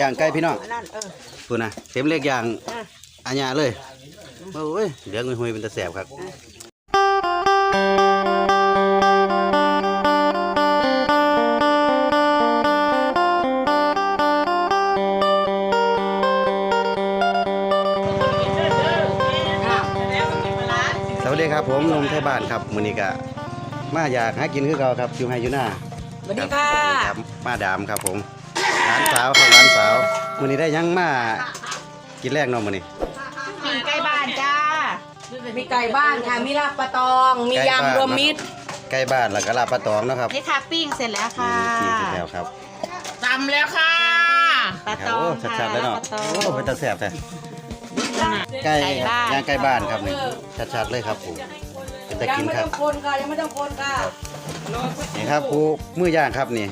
ย่างไก่พี่น้องอันนั่นเออพูดนะเต็มเล็กย่างอะ อัญญาเลยโอ้ยเหลืองหุยๆเป็นตะแสบครับสวัสดีครับผมหนมไทยบ้านครับมื้อนี้ก็มาอยากหากินคือเก่าครับอยู่ให้อยู่หน้าสวัสดีค่ะ ครับมาดามครับผม ร้านสาวครับร้านสาวมื้อนี้ได้หยังมากินแรกเนาะมื้อนี้ กินใกล้บ้านจ้า มีไก่บ้านค่ะ มีลาบปลาตอง มีไก่บ้าน ยำรวมมิตรใกล้บ้านแล้วก็ลาบปลาตองเนาะครับนี่ค่ะปิ้งเสร็จแล้วค่ะกินเสร็จแล้วครับตำแล้วค่ะ ปลาตองโอ้ค่ะชัดๆเลยเนาะปลาตอง โอ้เป็นตาแสบแท้ไก่ไก่บ้าน ย่างไก่บ้านครับนี่ชัดๆเลยครับผมเป็นตะกินครับคนค่ะ ยังไม่ต้องคนค่ะ นี่ครับผู้มือย่างครับนี่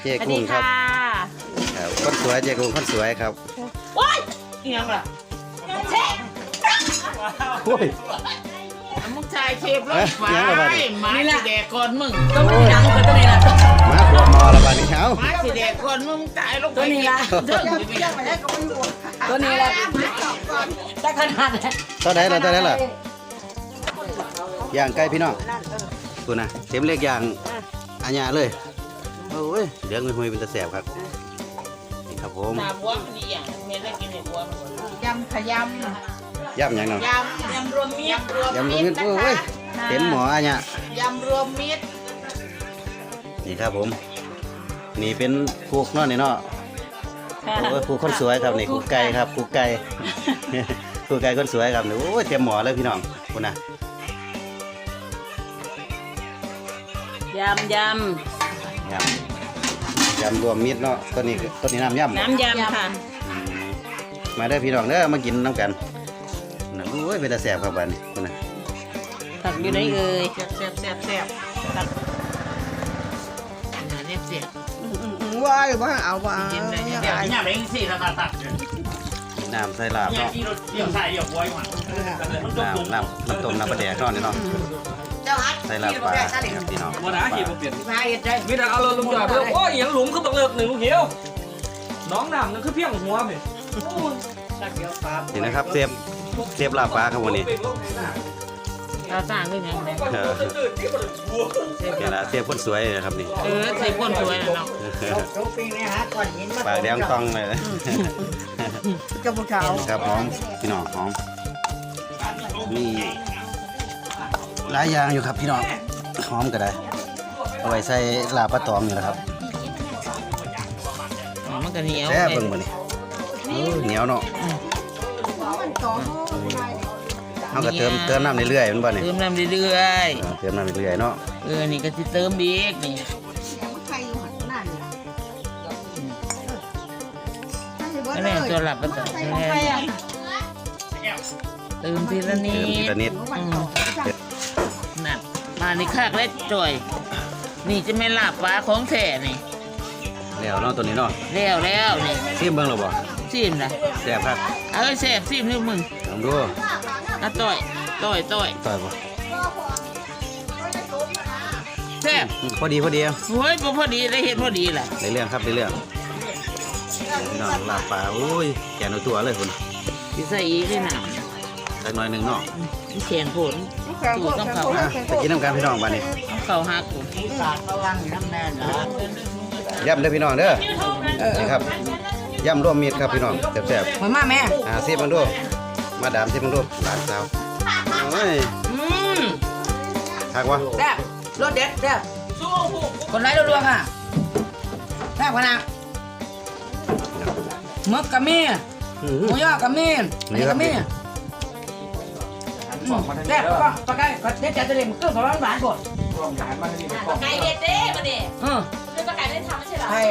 เจ๊สวัสกุ้ดีงครับ ค่ะ ครับคนสวยเจ๊กุ้งคนสวยครับเอียงล่ะโอ้ยมึงชายเชฟรถไฟเอียงล่ะบัดนี้หมาสีแดกก่อนมึงตัวนี้หนังกับตัวนี้ละมาขวดมอละบาดนี้เช้าหมาสีแดกก่อนมึงตายลงไปตัวนี้ละเดินไปไม่ได้ตัวนี้ละได้ขนาดไหนตอนไหนล่ะตอนไหนล่ะย่างไก่พี่น้องอันนั่นเออกูนะเต็มเล็กย่างอะอัญญาเลยโอ้ยเหลืองหุยๆเป็นตะแสบครับนี่ ครับผมตาบวมมันนี่อย่างเมียได้กินเนี่ยบวมยำขยย่ำหยังเนาะำยำยำรวมมิตรยำรวมมิตรโอ้ยเต็มหมออัญญายำรวมมิตรนี่ครับผม นี่เป็นคูกเนาะนี่เนาะโอ้ยคูกคนสวยครับนี่คูกไก่ครับคูกไก่คูกไก่คนสวยครับนี่โอ้ยเต็มหมอเลยพี่น้องคุณนะยำยยำ ยำรวมมิตรเนาะตัวนี้ตัวนี้น้ำยำำน้ำยำค่ะอืมมาได้อพี่น้องเด้อมากินน้ำกันนะโอ้ยเป็นตาแสบครับบัดนคุณนะผักอยู่ไหนเอ่ยแซ่บแซ่บแซ่บแซ่บตัดเนี่ยเนี่ยเสียว่าอยู่ว่าเอาว่ากินเลยเนี่ยเดี๋ยวเนี่ยเร่งสิแล้วก็ตัดเนี่ยน้ำใส่ลาบเนี่ยเนาะที่รถเดี๋ยวใส่เดี๋ยวบวยมามันต้มน้ำน้ำน้ำต้มน้ำปลาแดกเนาะนี่เนาะเจ้าฮัท ใส่ลาบปลาครับพี่น้องบ่ได้เหี่ยวเปลี่ยนพาเห็ดได้มีแต่เอาลงจอดเพิ่มโอ้ยอย่างหลุมคือบักเลิกหนึ่งลูกเหี่ยวน้องน้ำนั่นคือเพียงหัวเพ่นี่นะครับเสียบเสียบลาบปลาครับวันนี้ตาต่างกันยังไงเออนี่ละเสียบคนสวยเลยนะครับนี่เออใส่ก้นสวยนะเนาะปากแดงตองเลยเจ้าพวกเขาครับหอมพี่น้องหอมมี หลายอย่างอยู่ครับพี่น้องหอมก็ได้ เอาไว้ใส่ลาบปลาตองนี่แหละครับมันก็เหนียวแซ่บเบิ่งบ่นี่เออเหนียวเนาะเอาก็เติมเติมน้ำเรื่อยๆมันบ่นี่เติมน้ำเรื่อยเออเติมน้ำเรื่อยๆเนาะๆเออนี่ก็สิเติมอีกนี่อันนี้ตัวหลับก็ตัดแน่เติมทีละนิเติมทีดละนิดอืม นั่นมานี่คากเล็ดจ่อย นี่จะไม่หลับฟ้าของแท้นี่แล้วเนาะตัวนี้เนาะแล้วแล้วนี่ซิมเบิ่งแล้วบ่ซิมนะแซ่บครับเอ้ยแซ่บซิมนี่มึงลองดูอะต่อยต่อยต่อยต่อยบ่แซ่บอืมพอดีพอดีโอ้ยบ่พอดีได้เห็นพอดีแหละในเรื่องครับในเรื่องพี่น้องลาบปลาโอ้ยแกนเอาตัวเลยคุณสิใส่อีกได้หนาสักหน่อยหนึ่งเนาะเขียนผลสู ตรต้องเขาอะไปกินน้ำกันพี่น้องบ้านนี้ต้องเขาหักกูย่ำเด้อพี่น้องเด้อนี่ครับย่ำรวมมีดครับพี่น้องแซ่บเหมือนมาแม่ๆอ่าซีมันดูมาดามซีมันดูหลานสาวโอ้ยอืมทักวะแซ่บรสเด็ดแซ่บคนไร้รัวๆค่ะแซ่บขนาดมึกกะมี่อื้อหมูย่อกะมี่อันนี้กะมี่ แซ่บก็ปลาไก่ก็เด็ดจัดเลยมันเกลือกับหวานๆกดไก่เด็ดเด้มาเด็ดอือคือประกาศไม่ได้ทำไม่ใช่เหรอ ใช่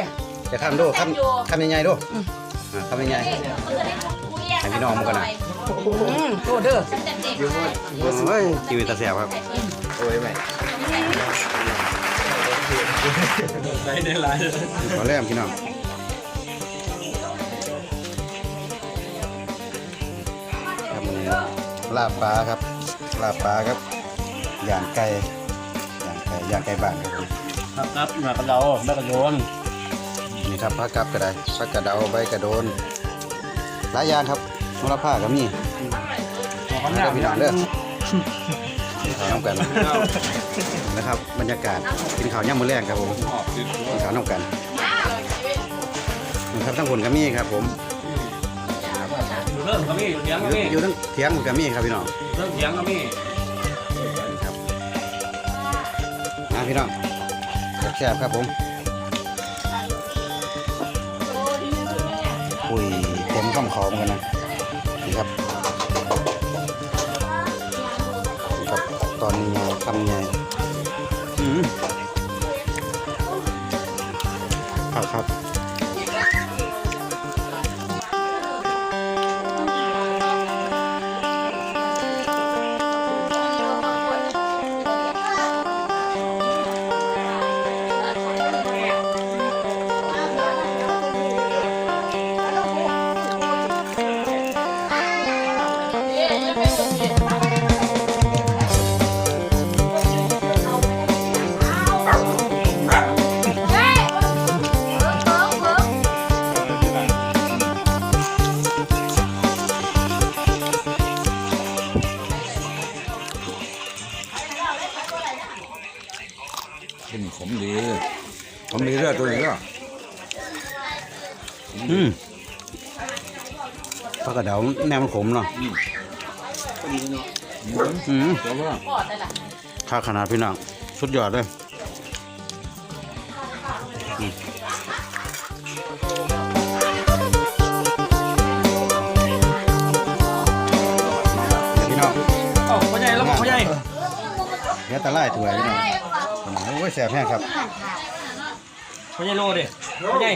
จะทำดูคำคำใหญ่ๆดูอ่าคำใหญ่เด็กมันจะได้คุยให้พี่น้องมันก่อนนะ อืมโตเด้อตั้งแต่เด็กๆโอ้ยชีวิตตาแซ่บครับ โอ้ยแม่ได้ได้หลายขอแรมพี่น้อง ลาบปลาครับ ลาบปลาครับย่างไก่ย่างไก่ย่างไก่บ้านครับผมครับครับมากระเดาแม่กระโยนนนี่ครับผักกับก็ได้ผักกระเดาใบกระโดน หลายอย่างครับโหระพาก็มีมาเด้อพี่น้องเด้อกินข้าวน้ำกันนะครับ บรรยากาศกินข้าวย่ำมื้อแรงครับผมกินข้าวน้ำกันนะครับทั้งคนก็มีครับผมอยู่ เริ่มก็มีอยู่เถียงอก็ยู่มีอยู่ทั้งเถียงก็มีครับพี่น้องเริ่มเถียงก็มีครับมาพี่น้องแซ่บๆครับผมคุยเต็มข้ามขอมกันนะนี่ครับนี่ครับตอนนี้ไงคำไงอืม อยตัวนี้ก็อืมผักกระเดาแนวมันขมเนาะอืมตัวว่าค่าขนาดพี่น้องสุดยอดเลยอืมเดี๋ยวพี่น้องเอ้าพ่อใหญ่แล้วบอกพ่อใหญ่เดี๋ยวตะไลถวยพี่น้องโอ้ยแสบแห้งครับ พ่อใหญ่โลดิพ่อใหญ่